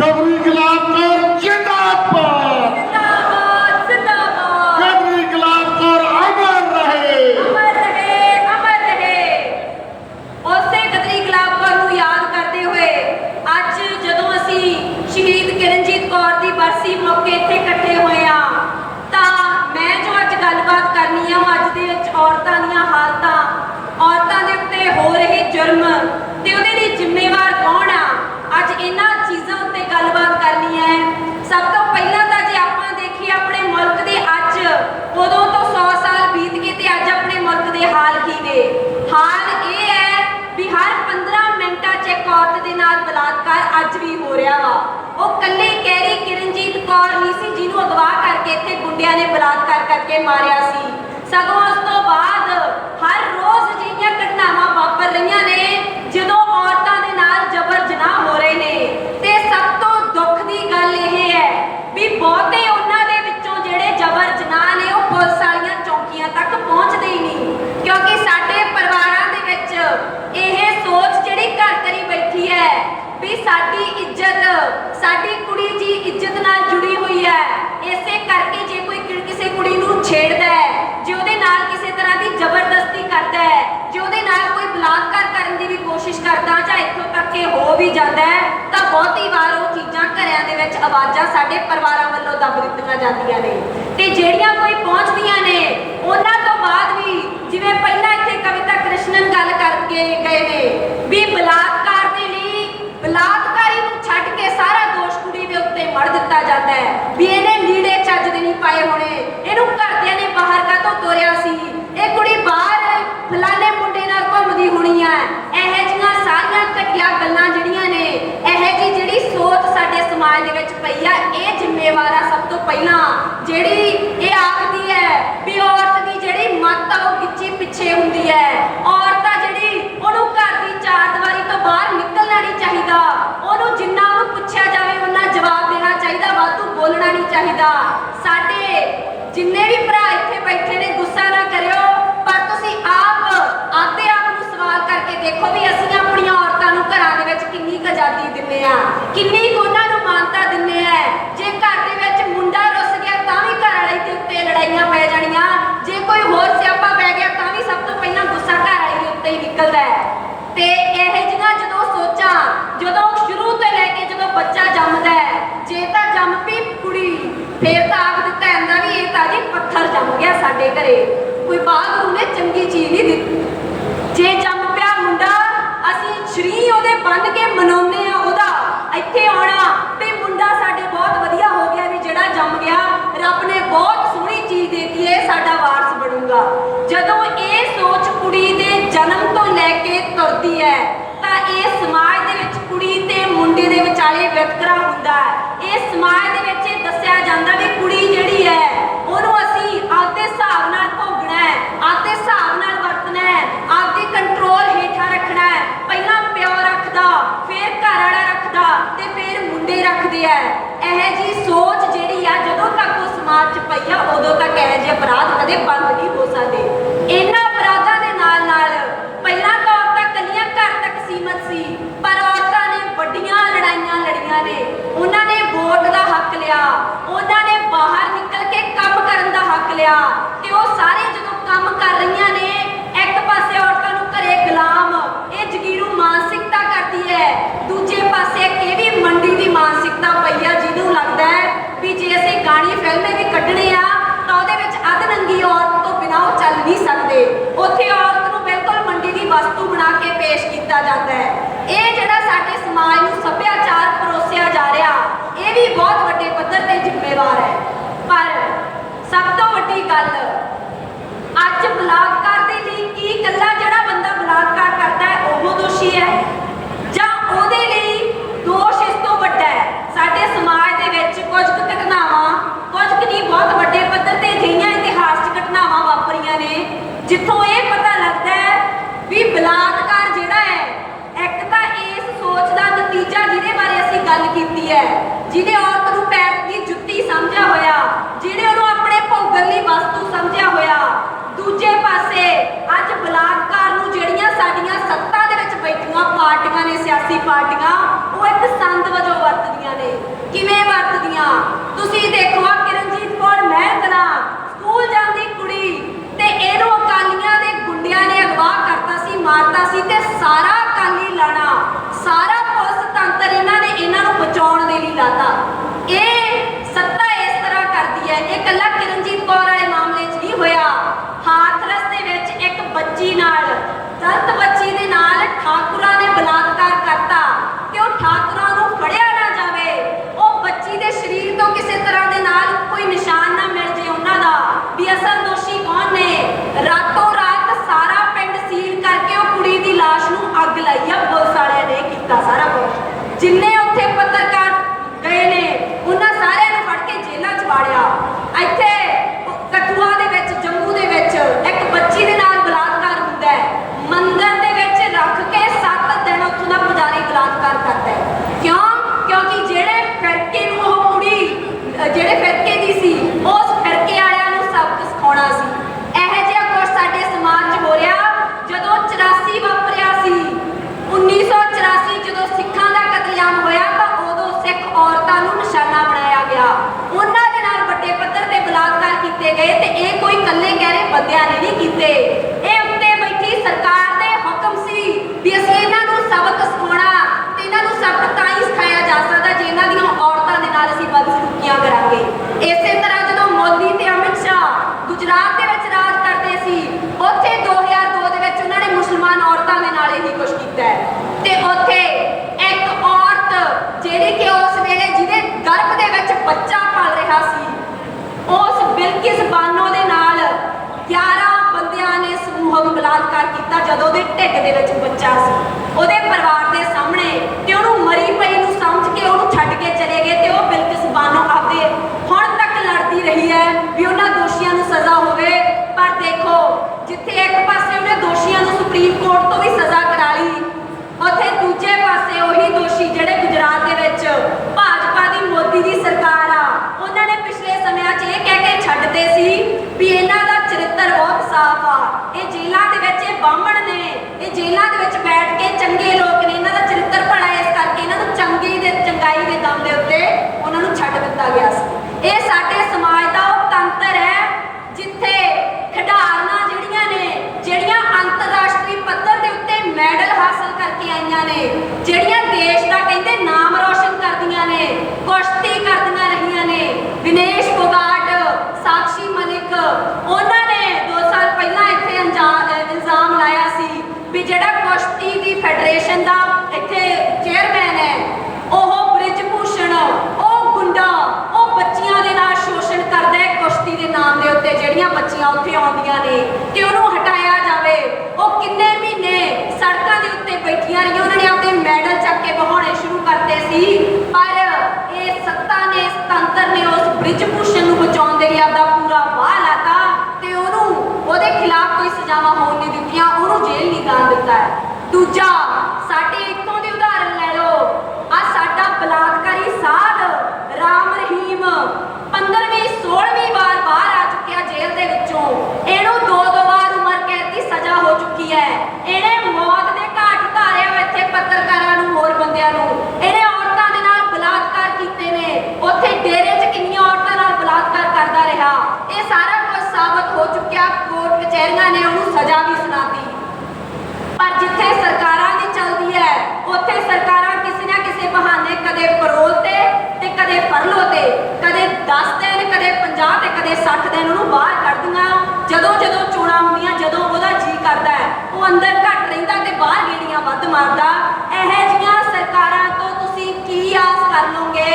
कबरी गिला ਅੱਜ ਵੀ ਹੋ ਰਿਹਾ ਵਾ। ਉਹ ਕੱਲੀ ਕਹਿਰੀ ਕਿਰਨਜੀਤ ਕੌਰ ਨਹੀਂ ਸੀ, ਜਿਹਨੂੰ ਅਗਵਾ ਕਰਕੇ ਇੱਥੇ ਗੁੰਡਿਆਂ ਨੇ ਬਲਾਤਕਾਰ ਕਰਕੇ ਮਾਰਿਆ ਸੀ। ਸਗੋਂ ਉਸ ਤੋਂ ਬਾਅਦ ਹਰ ਰੋਜ਼ ਅਜਿਹੀਆਂ ਘਟਨਾ ਵਾਪਰ ਰਹੀਆਂ ਨੇ ਜਦੋਂ ਔਰਤਾਂ ਦੇ ਨਾਲ ਜਬਰ ਜਨਾਹ ਹੋ ਰਹੇ ਨੇ ਤੇ ਸਭ ਤੋਂ ਦੁੱਖ ਦੀ ਗੱਲ ਇਹ ਹੈ ਵੀ ਬਹੁਤੇ ਉਹਨਾਂ ਦੇ ਵਿੱਚੋਂ ਜਿਹੜੇ ਜਬਰ ਜਨਾਹ ਨੇ ਉਹ ਪੁਲਿਸ ਵਾਲੀਆਂ ਚੌਕੀਆਂ ਤੱਕ ਪਹੁੰਚਦੇ ਹੀ ਨਹੀਂ ਕਿਉਂਕਿ ਸਾਡੇ ਪਰਿਵਾਰਾਂ ਦੇ ਵਿੱਚ ਇਹ ਸੋਚ ਜਿਹੜੀ ਘਰ ਕਰੀ ਬੈਠੀ ਹੈ ਵੀ ਸਾਡੀ ਇੱਜ਼ਤ ਸਾਡੀ ਕੁੜੀ ਜੀ ਇੱਜ਼ਤ ਨਾਲ ਜੁੜੀ ਹੋਈ ਹੈ ਇਸੇ ਕਰਕੇ ਜੇ ਕੋਈ ਕਿ- ਕਿਸੇ ਕੁੜੀ ਨੂੰ ਛੇੜਦਾ ਹੈ ਜੇ ਉਹਦੇ ਨਾਲ ਕਿਸੇ ਤਰ੍ਹਾਂ ਦੀ ਜ਼ਬਰਦਸਤੀ ਕਰਦਾ ਹੈ ਜੇ ਉਹਦੇ ਨਾਲ ਕੋਈ ਬਲਾਤਕਾਰ ਕਰਨ ਦੀ ਵੀ ਕੋਸ਼ਿਸ਼ ਜਾਂ ਇੱਥੋਂ ਤੱਕ ਕਿ ਹੋ ਵੀ ਜਾਂਦਾ ਹੈ, ਤਾਂ ਬਹੁਤੀ ਵਾਰ ਉਹ ਚੀਜ਼ਾਂ ਘਰਾਂ ਦੇ ਵਿੱਚ ਆਵਾਜ਼ਾਂ ਸਾਡੇ ਪਰਿਵਾਰਾਂ ਵੱਲੋਂ ਦੱਬ ਦਿੱਤੀਆਂ ਜਾਂਦੀਆਂ ਨੇ। ਤੇ ਜਿਹੜੀਆਂ ਕੋਈ ਪਹੁੰਚਦੀਆਂ ਨੇ, ਉਹਨਾਂ ਤੋਂ ਬਾਅਦ ਵੀ ਜਿਵੇਂ ਪਹਿਲਾਂ ਇੱਥੇ ਕਵਿਤਾ ਕ੍ਰਿਸ਼ਨਨ ਗੱਲ ਕਰਕੇ ਗਏ ਨੇ, ਵੀ ਬਲਾਤਕਾਰ ਦੇ ਲਈ ਬਲਾਤਕਾਰੀ ਨੂੰ ਛੱਡ ਕੇ ਸਾਰਾ ਦੋਸ਼ ਕੁੜੀ ਦੇ ਉੱਤੇ ਮੜ ਦਿੱਤਾ ਜਾਂਦਾ ਹੈ, ਵੀ ਇਹਨੇ ਲੀੜੇ ਚੱਜ ਦੇ ਨਹੀਂ ਪਾਏ ਹੋਣੇ, ਇਹਨੂੰ ਘਰਦਿਆਂ ਨੇ ਬਾਹਰ ਕਾਹਤੋਂ ਤੋਰਿਆ ਸੀ ਇਹ ਕੁੜੀ ਬਾਹਰ ਫਲਾਣੇ ਮੁੰਡੇ ਨਾਲ ਘੁੰਮਦੀ ਹੋਣੀ ਆ ਇਹੋ ਜਿਹੀਆਂ ਸਾਰੀਆਂ ਘਟੀਆਂ ਗੱਲਾਂ ਜਿਹੜੀਆਂ ਨੇ ਇਹੋ ਜੀ ਜਿਹੜੀ ਸੋਚ ਸਾਡੇ ਸਮਾਜ ਦੇ ਵਿੱਚ ਪਈ ਆ ਇਹ ਜ਼ਿੰਮੇਵਾਰ ਆ ਸਭ ਤੋਂ ਪਹਿਲਾਂ ਜਿਹੜੀ ਇਹ ਆਖਦੀ ਹੈ ਵੀ ਔਰਤ ਦੀ ਜਿਹੜੀ ਮੱਤ ਆ ਉਹ ਗਿੱਚੀ ਪਿੱਛੇ ਹੁੰਦੀ ਹੈ ਔਰਤ ਆ ਜਿਹੜੀ ਉਹਨੂੰ ਘਰ ਦੀ ਚਾਰ ਦੀਵਾਰੀ ਤੋਂ ਬਾਹਰ ਨਿਕਲਣਾ ਨਹੀਂ ਚਾਹੀਦਾ ਉਹਨੂੰ ਜਿੰਨਾ ਉਹਨੂੰ ਪੁੱਛਿਆ ਜਾਵੇ ਉਹਨਾਂ ਜਵਾਬ ਦੇਣਾ ਚਾਹੀਦਾ ਵਾਧੂ ਬੋਲਣਾ ਨਹੀਂ ਚਾਹੀਦਾ ਸਾਡੇ ਜਿੰਨੇ ਵੀ ਭਰਾ ਇੱਥੇ ਬੈਠੇ ਨੇ, ਗੁੱਸਾ ਨਾ ਕਰਿਓ, ਪਰ ਤੁਸੀਂ ਆਪ, ਆਪਦੇ ਆਪ ਨੂੰ ਸਵਾਲ ਕਰਕੇ ਦੇਖੋ ਵੀ ਅਸੀਂ ਆਪਣੀਆਂ ਔਰਤਾਂ ਨੂੰ ਘਰਾਂ ਦੇ ਵਿੱਚ ਕਿੰਨੀ ਕੁ ਆਜ਼ਾਦੀ ਦਿੰਦੇ ਆ। ਕਿੰਨੀ ਕੁ ਉਹਨਾਂ ਨੂੰ ਮਾਨਤਾ ਦਿੰਦੇ ਆ। ਜੇ ਘਰ ਦੇ ਵਿੱਚ ਮੁੰਡਾ ਰੁੱਸ ਗਿਆ, ਤਾਂ ਵੀ ਘਰ ਵਾਲੇ ਦੇ ਉੱਤੇ ਲੜਾਈਆਂ ਪੈ ਜਾਣੀਆਂ। ਜੇ ਕੋਈ ਹੋਰ ਸਿਆਪਾ ਪੈ ਗਿਆ, ਤਾਂ ਵੀ ਸਭ ਤੋਂ ਪਹਿਲਾਂ ਗੁੱਸਾ ਘਰ ਵਾਲੇ ਦੇ ਉੱਤੇ ਹੀ ਨਿਕਲਦਾ ਹੈ। ਤੇ ਇਹ ਜਿਹੀਆਂ ਜਦੋਂ ਸੋਚਾਂ, ਜਦੋਂ ਸ਼ੁਰੂ ਤੋਂ ਲੈ ਕੇ ਜਦੋਂ ਬੱਚਾ ਜੰਮਦਾ ਹੈ, ਜੇ ਤਾਂ ਜੰਮ ਪਈ ਕੁੜੀ, ਫੇਰ ਤਾਂ ਆਖ ਦਿੱਤਾ ਜਾਂਦਾ ਵੀ ਇਹ ਤਾਂ ਜੀ ਪੱਥਰ ਜੰਮ ਗਿਆ ਸਾਡੇ ਘਰੇ। ਕੋਈ ਬਾਗ ਨੇ ਚੰਗੀ ਚੀਜ਼ ਨਹੀਂ ਦਿੱਤੀ। ਜੇ ਜੰਮ ਪਿਆ ਮੁੰਡਾ, ਅਸੀਂ ਸ਼ਰੀ ਉਹਦੇ ਬੰਨ ਕੇ ਮਨਾਉਂਦੇ ਆ ਉਹਦਾ। ਇੱਥੇ ਆਉਣਾ ਤੇ ਮੁੰਡਾ ਸਾਡੇ ਬਹੁਤ ਵਧੀਆ ਹੋ ਗਿਆ ਵੀ ਜਿਹੜਾ ਜੰਮ ਗਿਆ, ਰੱਬ ਨੇ ਬਹੁਤ ਸੋਹਣੀ ਚੀਜ਼ ਦੇਤੀ ਹੈ ਸਾਡਾ ਵਾਰਸ ਬਣੂਗਾ। ਜਦੋਂ ਇਹ ਸੋਚ ਕੁੜੀ ਦੇ ਜਨਮ ਤੋਂ ਲੈ ਕੇ ਤੁਰਦੀ ਹੈ, ਤਾਂ ਇਹ ਸਮਾਜ ਦੇ ਵਿੱਚ ਕੁੜੀ ਤੇ ਮੁੰਡੇ ਦੇ ਵਿਚਾਲੇ ਵਿਤਕਰਾ ਹੁੰਦਾ ਹੈ। ਇਹ ਸਮਾਜ ਦੇ ਵਿੱਚ ਇਹ ਦੱਸਿਆ ਜਾਂਦਾ ਵੀ ਕੁੜੀ ਜਿਹੜੀ ਹੈ ਉਹਨੂੰ ਅਸੀਂ ਆਪਦੇ ਹਿਸਾਬ ਨਾਲ ਭੋਗਣਾ ਹੈ ਆਪਦੇ ਹਿਸਾਬ ਨਾਲ ਵਰਤਣਾ ਹੈ ਆਪਦੇ ਕੰਟਰੋਲ ਹੇਠਾਂ ਰੱਖਣਾ ਹੈ ਪਹਿਲਾਂ ਪਿਓ ਰੱਖਦਾ ਫਿਰ ਘਰ ਵਾਲਾ ਰੱਖਦਾ ਤੇ ਫਿਰ ਮੁੰਡੇ ਰੱਖਦੇ ਆ ਇਹ ਜੀ ਸੋਚ ਜਿਹੜੀ ਆ ਜਦੋਂ ਤੱਕ ਉਹ ਸਮਾਜ ਉਦੋਂ ਤੱਕ ਇਹ ਜਿਹੇ ਅਪਰਾਧ ਕਦੇ ਬੰਦ ਨਹੀਂ ਹੋ ਸਕਦੇ। ਇਹਨਾਂ ਅਪਰਾਧਾਂ ਦੇ ਨਾਲ ਨਾਲ ਪਹਿਲਾਂ ਤਾਂ ਔਰਤਾਂ ਕੱਲੀਆਂ ਘਰ ਤੱਕ ਸੀਮਤ ਸੀ, ਪਰ ਔਰਤਾਂ ਨੇ ਵੱਡੀਆਂ ਲੜਾਈਆਂ ਲੜੀਆਂ ਨੇ। ਉਹਨਾਂ ਨੇ ਵੋਟ ਦਾ ਹੱਕ ਲਿਆ। ਉਹਨਾਂ ਨੇ ਬਾਹਰ ਨਿਕਲ ਕੇ ਕੰਮ ਕਰਨ ਦਾ ਹੱਕ ਲਿਆ। ਤੇ ਉਹ ਸਾਰੇ ਜਦੋਂ ਕੰਮ ਕਰ ਰਹੀਆਂ ਨਤੀਜਾ ਜਿਹਦੇ ਬਾਰੇ ਅਸੀਂ ਗੱਲ ਕੀਤੀ ਹੈ ਜਿਹਨੇ ਔਰਤ ਨੂੰ ਪੈਰ ਦੀ ਜੁੱਤੀ ਸਮਝਿਆ ਹੋਇਆ, ਜਿਹਨੇ ਉਹਨੂੰ ਆਪਣੇ ਭੋਗਣ ਲਈ ਵਸਤੂ ਸਮਝਿਆ ਹੋਇਆ। ਦੂਜੇ ਪਾਸੇ, ਅੱਜ ਬਲਾਤਕਾਰ ਨੂੰ ਜਿਹੜੀਆਂ ਸਾਡੀਆਂ ਸੱਤਾ ਦੇ ਵਿੱਚ ਬੈਠੀਆਂ ਪਾਰਟੀਆਂ ਨੇ, ਸਿਆਸੀ ਪਾਰਟੀਆਂ, ਉਹ ਇੱਕ ਸੰਦ ਵਜੋਂ ਵਰਤਦੀਆਂ ਨੇ। ਕਿਵੇਂ ਵਰਤਦੀਆਂ? ਤੁਸੀਂ ਦੇਖੋ ਆ ਕਿਰਨਜੀਤ ਕੌਰ ਮਹਿਕਲਾ, ਸਕੂਲ ਜਾਂਦੀ ਕੁੜੀ, ਤੇ ਇਹਨੂੰ ਅਕਾਲੀਆਂ ਦੇ ਗੁੰਡਿਆਂ ਨੇ ਅਗਵਾ ਕਰਤਾ ਸੀ, ਮਾਰਤਾ ਸੀ, ਤੇ ਸਾਰਾ ਅਕਾਲੀ ਲਾਣਾ ਦਾਤਾ ਇਹ ਸੱਤਾ ਇਸ ਤਰ੍ਹਾਂ ਕਰਦੀ ਹੈ ਇਹ ਕੱਲਾ ਕਿਰਨਜੀਤ ਕੌਰ ਵਾਲੇ ਮਾਮਲੇ 'ਚ ਨਹੀਂ ਹੋਇਆ। ਹਾਥਰਸ ਦੇ ਵਿੱਚ ਇੱਕ ਬੱਚੀ ਨਾਲ, ਦਰਦ ਬੱਚੀ ਦੇ ਨਾਲ ਠਾਕੁਰਾ ਨੇ ਬਲਾਤਕਾਰ ਕਰਤਾ ਕਿ ਉਹ ਠਾਕੁਰਾ ਨੂੰ ਫੜਿਆ ਨਾ ਜਾਵੇ। ਉਹ ਬੱਚੀ ਦੇ ਸਰੀਰ ਤੋਂ ਕਿਸੇ ਤਰ੍ਹਾਂ ਦੇ ਨਾਲ ਕੋਈ ਨਿਸ਼ਾਨ ਨਾ ਮਿਲ ਜੇ ਉਹਨਾਂ ਦਾ। ਵੀ ਅਸਲ ਦੋਸ਼ੀ ਕੌਣ ਨੇ? ਰਾਤੋਂ ਰਾਤ ਸਾਰਾ ਪਿੰਡ ਸੀਲ ਕਰਕੇ ਉਹ ਕੁੜੀ ਦੀ ਲਾਸ਼ ਨੂੰ ਅੱਗ ਲਾਈ ਆ। ਪੁਲਿਸ ਵਾਲਿਆਂ ਨੇ ਕੀਤਾ ਸਾਰਾ ਕੁਝ ਜਿੰਨੇ ਜਿਹੜੇ ਕਿ ਉਸ ਵੇਲੇ ਜਿਹਦੇ ਗਰਭ ਦੇ ਵਿੱਚ ਬੱਚਾ ਪਲ ਰਿਹਾ ਸੀ, ਉਸ ਬਿਲਕਿਸ ਬਾਨੋ ਦੇ ਨਾਲ 11 ਬੰਦਿਆਂ ਨੇ ਸਮੂਹਕ ਬਲਾਤਕਾਰ ਕੀਤਾ ਜਦੋਂ ਦੇ ਢਿੱਡ ਦੇ ਵਿੱਚ ਬੱਚਾ ਸੀ। ਉਹਦੇ ਪਰਿਵਾਰ ਦੇ ਸਾਹਮਣੇ ਤੇ ਉਹਨੂੰ ਮਰੀ ਪਈ ਨੂੰ ਸਮਝ ਕੇ ਉਹਨੂੰ ਛੱਡ ਕੇ ਚਲੇ ਗਏ ਤੇ ਉਹ ਬਿਲਕਿਸ ਬਾਨੋ ਆਪਦੇ ਹੁਣ ਤੱਕ ਲੜਦੀ ਰਹੀ ਹੈ ਵੀ ਉਹਨਾਂ ਦੋਸ਼ੀਆਂ ਨੂੰ ਸਜ਼ਾ ਹੋਵੇ। ਪਰ ਦੇਖੋ, ਜਿੱਥੇ ਇੱਕ ਪਾਸੇ ਉਹਨੇ ਦੋਸ਼ੀਆਂ ਨੂੰ ਸੁਪਰੀਮ ਕੋਰਟ ਤੋਂ ਵੀ ਸਜ਼ਾ ਕਰਾ ਲਈ, ਉੱਥੇ ਦੂਜੇ ਪਾਸੇ ਉਹੀ ਦੋਸ਼ੀ ਜਿਹੜੇ ਛੱਡਦੇ ਸੀ ਵੀ ਇਹਨਾਂ ਦਾ ਚਰਿੱਤਰ ਬਹੁਤ ਸਾਫ਼ ਆ। ਇਹ ਜੇਲ੍ਹਾਂ ਦੇ ਵਿੱਚ ਇਹ ਬਾਹਮਣ ਨੇ। ਇਹ ਜੇਲ੍ਹਾਂ ਦੇ ਵਿੱਚ ਬੈਠ ਕੇ ਚੰਗੇ ਲੋਕ ਨੇ। ਇਹਨਾਂ ਦਾ ਚਰਿੱਤਰ ਭਲਾ ਇਸ ਕਰਕੇ ਇਹਨਾਂ ਨੂੰ ਚੰਗੀ ਦੇ ਚੰਗਾਈ ਦੇ ਦਮ ਦੇ ਉੱਤੇ ਉਹਨਾਂ ਨੂੰ ਛੱਡ ਦਿੱਤਾ ਗਿਆ ਸੀ ਇਹ ਸਾਡੇ ਸਮਾਜ ਦਾ ਉਹ ਤੰਤਰ ਹੈ ਜਿੱਥੇ ਖਿਡਾਰਨਾਂ ਜਿਹੜੀਆਂ ਨੇ ਜਿਹੜੀਆਂ ਅੰਤਰਰਾਸ਼ਟਰੀ ਪੱਧਰ ਦੇ ਉੱਤੇ ਮੈਡਲ ਹਾਸਲ ਕਰਕੇ ਆਈਆਂ ਨੇ ਜਿਹੜੀਆਂ ਦੇਸ਼ ਦਾ ਕਹਿੰਦੇ ਨਾਮ ਰੌਸ਼ਨ ਕਰਦੀਆਂ ਨੇ ਕੁਸ਼ਤੀ ਕਰਦੀਆਂ ਰਹੀਆਂ ਨੇ ਵਿਨੇਸ਼ ਫੋਗਾਟ ਸਾਕਸ਼ੀ ਮਲਿਕ ਉਹਨਾਂ ਨੇ 2 ਸਾਲ ਪਹਿਲਾਂ ਇੱਥੇ ਅੰਜਾ- ਅਹ ਇਲਜ਼ਾਮ ਲਾਇਆ ਸੀ ਵੀ ਜਿਹੜਾ ਕੁਸ਼ਤੀ ਦੀ ਫੈਡਰੇਸ਼ਨ ਦਾ ਇੱਥੇ ਚੇਅਰਮੈਨ ਹੈ ਉਹ ਬ੍ਰਿਜ ਭੂਸ਼ਣ ਉਹ ਗੁੰਡਾ ਉਹ ਬੱਚੀਆਂ ਦੇ ਨਾਲ ਸ਼ੋਸ਼ਣ ਕਰਦਾ ਹੈ ਕੁਸ਼ਤੀ ਦੇ ਨਾਮ ਦੇ ਉੱਤੇ ਜਿਹੜੀਆਂ ਬੱਚੀਆਂ ਉੱਥੇ ਆਉਂਦੀਆਂ ਨੇ ਕਿ ਉਹਨੂੰ ਹਟਾਇਆ ਜਾਵੇ ਉਹ ਕਿੰਨੇ ਮਹੀਨੇ ਸੜਕਾਂ ਦੇ ਉੱਤੇ ਬੈਠੀਆਂ ਰਹੀਆਂ ਉਹਨਾਂ ਨੇ ਆਪਣੇ ਮੈਡਲ ਚੱਕ ਕੇ ਵਹਾਉਣੇ ਸ਼ੁਰੂ ਕਰਤੇ ਸੀ ਪਰ ਇਹ ਸੱਤਾ ਨੇ ਇਸ ਤੰਤਰ ਨੇ ਉਸ ਬ੍ਰਿਜ ਭੂਸ਼ਣ ਨੂੰ ਬਚਾਉਣ ਦੇ ਲਈ ਆਪਦਾ ਪੂਰਾ ਵਾਹ ਲਾਤਾ ਤੇ ਉਹਨੂੰ ਉਹਦੇ ਖਿਲਾਫ ਕੋਈ ਸਜ਼ਾਵਾਂ ਹੋਣ ਨਹੀਂ ਦਿੱਤੀਆਂ ਉਹਨੂੰ ਜੇਲ੍ਹ ਨਹੀਂ ਦਾਨ ਦਿੱਤਾ ਹੈ ਦੂਜਾ ਸਾਡੇ ਇੱਥੋਂ ਦੀ ਉਦਾਹਰਣ ਲੈ ਲਓ ਆ ਸਾਡਾ ਬਲਾਤਕਾਰੀ ਸਾਧ ਰਾਮ ਰਹੀਮ 15ਵੀਂ 16ਵੀਂ ਵਾਰ ਬਾਹਰ ਆ ਚੁੱਕਿਆ ਜੇਲ੍ਹ ਦੇ ਵਿੱਚੋਂ ਇਹਨੂੰ ਦੋ ਦੋ ਵਾਰ ਉਮਰ ਕੈਦ ਦੀ ਸਜ਼ਾ ਹੋ ਚੁੱਕੀ ਹੈ ਇਹਨੇ ਮੌਤ ਦੇ ਘਾਟ ਉਤਾਰਿਆ ਵਾ ਇੱਥੇ ਪੱਤਰਕਾਰਾਂ ਨੂੰ ਹੋਰ ਬੰਦਿਆਂ ਨੂੰ ਇਹਨੇ ਔਰਤਾਂ ਦੇ ਨਾਲ ਬਲਾਤਕਾਰ ਕੀਤੇ ਨੇ ਉੱਥੇ ਡੇਰੇ 'ਚ ਕਿੰਨੀਆਂ ਔਰਤਾਂ ਨਾਲ ਬਲਾਤਕਾਰ ਕਰਦਾ ਰਿਹਾ ਇਹ ਸਾਰਾ ਕੁਝ ਸਾਬਤ ਹੋ ਚੁੱਕਿਆ ਕੋਰਟ ਨੇ ਉਹਨੂੰ ਸਜ਼ਾ ਵੀ ਸੁਣਾਤੀ। ਪਰ ਜਿੱਥੇ ਸਰਕਾਰਾਂ ਦੀ ਚੱਲਦੀ ਹੈ, ਉੱਥੇ ਸਰਕਾਰਾਂ ਕਿਸੇ ਨਾ ਕਿਸੇ ਬਹਾਨੇ ਕਦੇ ਪਰੋਲ ਤੇ ਤੇ ਕਦੇ ਫਰਲੋ ਤੇ, ਕਦੇ 10 ਦਿਨ, ਕਦੇ 50 ਤੇ, ਕਦੇ 60 ਦਿਨ ਉਹਨੂੰ ਬਾਹਰ ਕੱਢਦੀਆਂ। ਜਦੋਂ ਜਦੋਂ ਚੋਣਾਂ ਹੁੰਦੀਆਂ, ਜਦੋਂ ਉਹਦਾ ਜੀ ਕਰਦਾ ਹੈ, ਉਹ ਅੰਦਰ ਘੱਟ ਰਹਿੰਦਾ ਤੇ ਬਾਹਰ ਗੇੜੀਆਂ ਵੱਧ ਮਾਰਦਾ। ਇਹੋ ਜਿਹੀਆਂ ਸਰਕਾਰਾਂ ਤੋਂ ਤੁਸੀਂ ਕੀ ਆਸ ਕਰ ਲਓਗੇ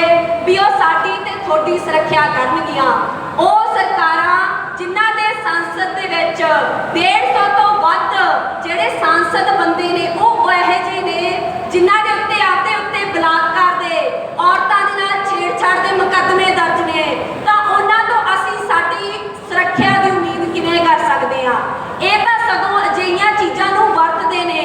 ਵੀ ਉਹ ਸਾਡੀ ਤੇ ਤੁਹਾਡੀ ਸੁਰੱਖਿਆ ਕਰਨਗੀਆਂ ਉਹ ਸਰਕਾਰਾਂ ਜਿਨ੍ਹਾਂ ਦੇ ਸੰਸਦ ਦੇ ਵਿੱਚ 150 ਤੋਂ ਵੱਧ ਜਿਹੜੇ ਸੰਸਦ ਬੰਦੇ ਨੇ ਉਹ ਇਹੋ ਜਿਹੇ ਨੇ ਜਿਨ੍ਹਾਂ ਦੇ ਉੱਤੇ ਆਪਦੇ ਉੱਤੇ ਬਲਾਤਕਾਰ ਦੇ ਔਰਤਾਂ ਦੇ ਨਾਲ ਛੇੜਛਾੜ ਦੇ ਮੁਕੱਦਮੇ ਦਰਜ ਨੇ ਤਾਂ ਉਹਨਾਂ ਤੋਂ ਅਸੀਂ ਸਾਡੀ ਸੁਰੱਖਿਆ ਦੀ ਉਮੀਦ ਕਿਵੇਂ ਕਰ ਸਕਦੇ ਹਾਂ ਇਹ ਤਾਂ ਸਗੋਂ ਅਜਿਹੀਆਂ ਚੀਜ਼ਾਂ ਨੂੰ ਵਰਤਦੇ ਨੇ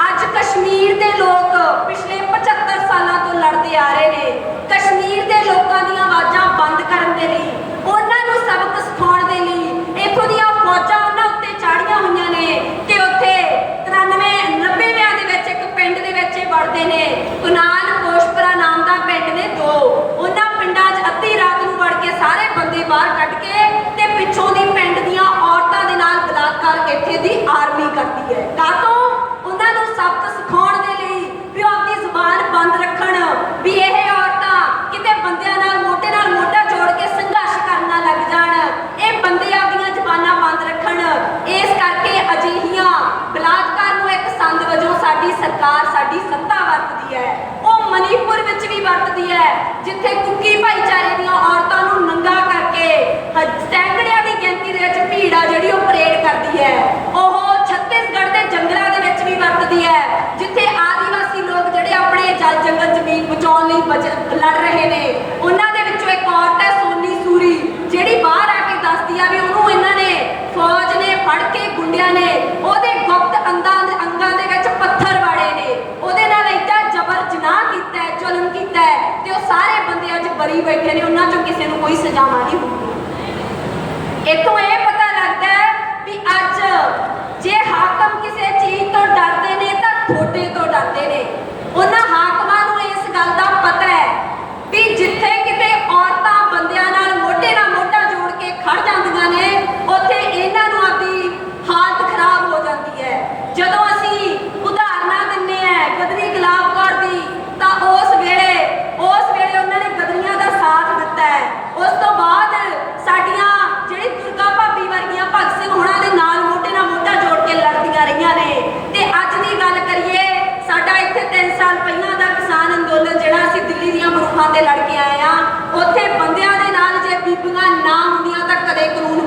ਅੱਜ ਕਸ਼ਮੀਰ ਦੇ ਲੋਕ ਪਿਛਲੇ 75 ਸਾਲਾਂ ਤੋਂ ਲੜਦੇ ਆ ਰਹੇ ਨੇ ਕਸ਼ਮੀਰ ਦੇ ਲੋਕਾਂ ਦੀਆਂ ਆਵਾਜ਼ਾਂ ਬੰਦ ਕਰਨ ਦੇ ਲਈ ਉਹਨਾਂ ਨੂੰ ਸਬਕ ਸਿਖਾਉਣ ਦੇ ਲਈ ਇੱਥੋਂ ਦੀਆਂ ਫੌਜਾਂ ਉਹਨਾਂ ਉੱਤੇ ਚਾੜੀਆਂ ਹੋਈਆਂ ਨੇ ਕਿ ਉੱਥੇ 93 90 ਵਿਆਂ ਦੇ ਵਿੱਚ ਇੱਕ ਪਿੰਡ ਦੇ ਵਿੱਚ ਇਹ ਵੜਦੇ ਨੇ ਕੁਨਾਲ ਕੋਸ਼ਪਰਾ ਨਾਮ ਦਾ ਪਿੰਡ ਨੇ ਦੋ ਉਹਨਾਂ ਪਿੰਡਾਂ 'ਚ ਅੱਧੀ ਰਾਤ ਨੂੰ ਵੜ ਕੇ ਸਾਰੇ ਬੰਦੇ ਬਾਹਰ ਕੱਢ ਕੇ ਤੇ ਪਿੱਛੋਂ ਦੀ ਪਿੰਡ ਦੀਆਂ ਔਰਤਾਂ ਦੇ ਨਾਲ ਬਲਾਤਕਾਰ ਇੱਥੇ ਦੀ ਆਰਮੀ ਕਰਦੀ ਹੈ ਕਾਹਤੋਂ ਉਹਨਾਂ ਨੂੰ ਸਬਕ ਸਿਖਾਉਣ ਦੇ ਲਈ ਵੀ ਉਹ ਆਪਣੀ ਜ਼ੁਬਾਨ ਬੰਦ ਰੱਖਣ ਵੀ ਇਹ ਔਰਤਾਂ ਕਿਤੇ ਬੰਦਿਆਂ ਨਾਲ ਮੋਢੇ ਨਾਲ ਮੋਢਾ ਜੋੜ ਕੇ ਸੰਘਰਸ਼ ਕਰਨ ਨਾ ਲੱਗ ਜਾਣ ਇਹ ਬੰਦੇ ਆਪਣੀਆਂ ਜ਼ੁਬਾਨਾਂ ਬੰਦ ਰੱਖਣ ਇਸ ਕਰਕੇ ਅਜਿਹੀਆਂ ਬਲਾਤਕਾਰ ਨੂੰ ਇੱਕ ਸੰਦ ਵਜੋਂ ਸਾਡੀ ਸਰਕਾਰ ਸਾਡੀ ਸੱਤਾ ਵਰਤਦੀ ਹੈ ਉਹ ਮਨੀਪੁਰ ਵਿੱਚ ਵੀ ਵਰਤਦੀ ਹੈ, ਜਿੱਥੇ ਕੁੱਕੀ ਭਾਈਚਾਰੇ ਦੀਆਂ ਔਰਤਾਂ ਨੂੰ ਨੰਗਾ ਕਰਕੇ ਸੈਂਕੜਿਆਂ ਦੀ ਗਿਣਤੀ ਦੇ ਵਿੱਚ ਭੀੜ ਜਿਹੜੀ ਉਹ ਪਰੇਡ ਕਰਦੀ ਹੈ। ਉਹ ਛੱਤੀਸਗੜ੍ਹ ਦੇ ਜੰਗਲਾਂ ਦੇ ਵਿੱਚ ਵੀ ਵਰਤਦੀ ਹੈ, ਜਿੱਥੇ ਆਦੀਵਾਸੀ ਲੋਕ ਜਿਹੜੇ ਆਪਣੇ ਜਲ ਜੰਗਲ ਜ਼ਮੀਨ ਬਚਾਉਣ ਲਈ ਬਚ- ਲੜ ਰਹੇ ਨੇ। ਉਹਨਾਂ ਦੇ ਵਿੱਚੋਂ ਇੱਕ ਔਰਤ ਹੈ ਸੋਨੀ ਸੂਰੀ, ਜਿਹੜੀ ਬਾਹਰ ਆ ਕੇ ਦੱਸਦੀ ਆ ਵੀ ਉਹਨੂੰ ਇਹਨਾਂ ਨੇ ਫੌਜ ਨੇ ਫੜ ਕੇ ਗੁੰਡਿਆਂ ਨੇ ਉਹਦੇ ਗੁਪਤ ਅੰਦਾਂ ਦੇ ਅੰਗਾਂ ਦੇ ਵਿੱਚ ਪੱਥਰ ਵਾੜੇ ਨੇ ਉਹਦੇ ਨਾਲ ਏਡਾ ਜ਼ਬਰ ਜਨਾਹ ਕੀਤਾ ਹੈ ਜ਼ੁਲਮ ਕੀਤਾ ਹੈ ਤੇ ਉਹ ਸਾਰੇ ਬੰਦੇ ਅੱਜ ਬਰੀ ਬੈਠੇ ਨੇ, ਉਹਨਾਂ ਚੋਂ ਕਿਸੇ ਨੂੰ ਕੋਈ ਸਜ਼ਾਵਾਂ ਨਹੀਂ ਹੁੰਦੀ ਇੱਥੋਂ ਇਹ ਪਤਾ ਲੱਗਦਾ ਹੈ ਵੀ ਅੱਜ ਜੇ ਹਾਕਮ ਕਿਸੇ ਚੀਜ਼ ਤੋਂ ਡਰਦੇ ਨੇ ਤਾਂ ਥੋੜੇ ਤੋਂ ਡਰਦੇ ਨੇ। ਉਹਨਾਂ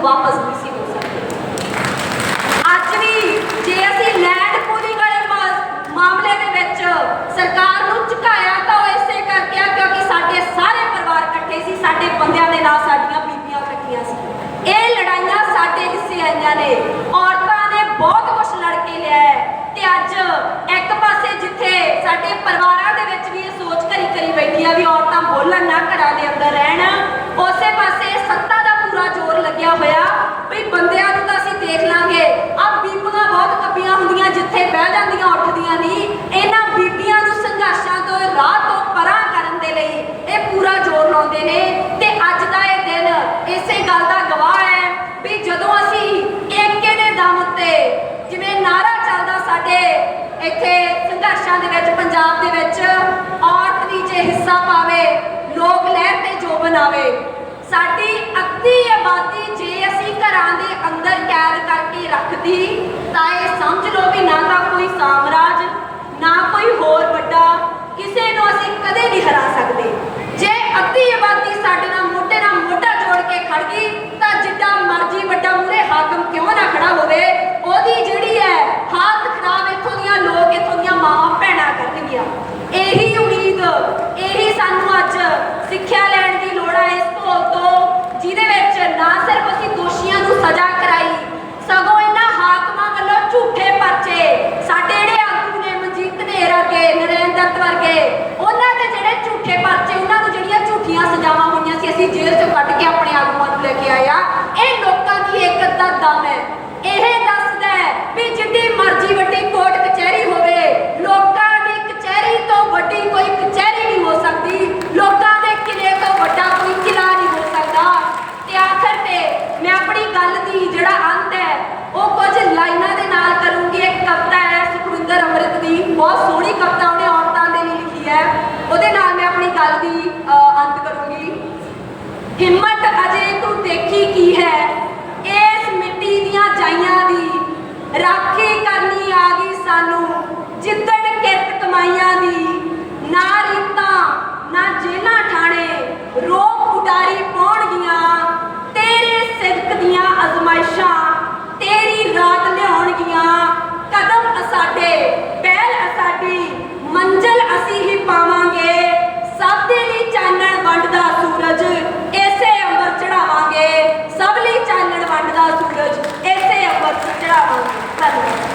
ਵਾਪਸ ਨਹੀਂ ਸੀ ਹੋ ਸਕਦੀ। ਅੱਜ ਵੀ ਜੇ ਅਸੀਂ ਲੈਂਡ ਪੂਲਿੰਗ ਵਾਲੇ ਮਾਮਲੇ ਦੇ ਵਿੱਚ ਸਰਕਾਰ ਨੂੰ ਝੁਕਾਇਆ ਤਾਂ ਉਹ ਇਸੇ ਕਰਕੇ ਆ ਕਿਉਂਕਿ ਸਾਡੇ ਸਾਰੇ ਪਰਿਵਾਰ ਇਕੱਠੇ ਸੀ, ਸਾਡੇ ਬੰਦਿਆਂ ਦੇ ਨਾਲ ਸਾਡੀਆਂ ਬੀਬੀਆਂ ਇਕੱਠੀਆਂ ਸੀ। ਇਹ ਲੜਾਈਆਂ ਸਾਡੇ ਹਿੱਸੇ ਆਈਆਂ ਨੇ। ਔਰਤਾਂ ਨੇ ਬਹੁਤ ਕੁਝ ਲੜ ਕੇ ਲਿਆ ਤੇ ਅੱਜ ਇੱਕ ਪਾਸੇ ਜਿੱਥੇ ਸਾਡੇ ਪਰਿਵਾਰਾਂ ਦੇ ਵਿੱਚ ਵੀ ਇਹ ਸੋਚ ਕਰੀ ਕਰੀ ਬੈਠੀ ਆ ਵੀ ਔਰਤਾਂ ਬੋਲਣ ਨਾ ਘਰਾਂ ਦੇ ਅੰਦਰ ਰਹਿਣ ਬਣਾਵੇ ਸਾਡੀ ਅੱਧੀ ਆਬਾਦੀ ਜੇ ਅਸੀਂ ਘਰਾਂ ਦੇ ਅੰਦਰ ਕੈਦ ਕਰਕੇ ਰੱਖਦੀ, ਤਾਂ ਇਹ ਸਮਝ ਲਓ ਵੀ ਨਾ ਤਾਂ ਕੋਈ ਸਾਮਰਾਜ, ਨਾ ਕੋਈ ਹੋਰ ਵੱਡਾ, ਕਿਸੇ ਨੂੰ ਅਸੀਂ ਕਦੇ ਨਹੀਂ ਹਰਾ ਸਕਦੇ। ਜੇ ਅੱਧੀ ਆਬਾਦੀ ਸਾਡੇ ਨਾਲ ਮੋਢੇ ਨਾਲ ਮੋਢਾ ਜੋੜ ਕੇ ਖੜ ਗਈ, ਤਾਂ ਜਿੱਦਾਂ ਮਰਜ਼ੀ ਵੱਡਾ ਮੂਰੇ ਹਾਕਮ ਕਿਉਂ ਨਾ ਖੜਾ ਹੋਵੇ? ਉਹਦੀ ਜਿਹੜੀ ਹੈ ਹਾਲਤ ਖਰਾਬ ਇੱਥੋਂ ਦੀਆਂ ਲੋਕ, ਇੱਥੋਂ ਦੀਆਂ ਮਾਂ ਭੈਣਾਂ ਕਰਨਗੀਆਂ। ਇਹੀ ਉਮੀਦ ਉਜਲ ਅਸੀਂ ਹੀ ਪਾਵਾਂਗੇ। ਸਭ ਦੇ ਲਈ ਚਾਨਣ ਵੰਡਦਾ ਸੂਰਜ ਐਸੇ ਅੰਬਰ ਚੜਾਵਾਂਗੇ। ਸਭ ਲਈ ਚਾਨਣ ਵੰਡਦਾ ਸੂਰਜ ਐਸੇ ਅੰਬਰ ਚੜਾਵਾਂਗੇ। ਧੰਨਵਾਦ।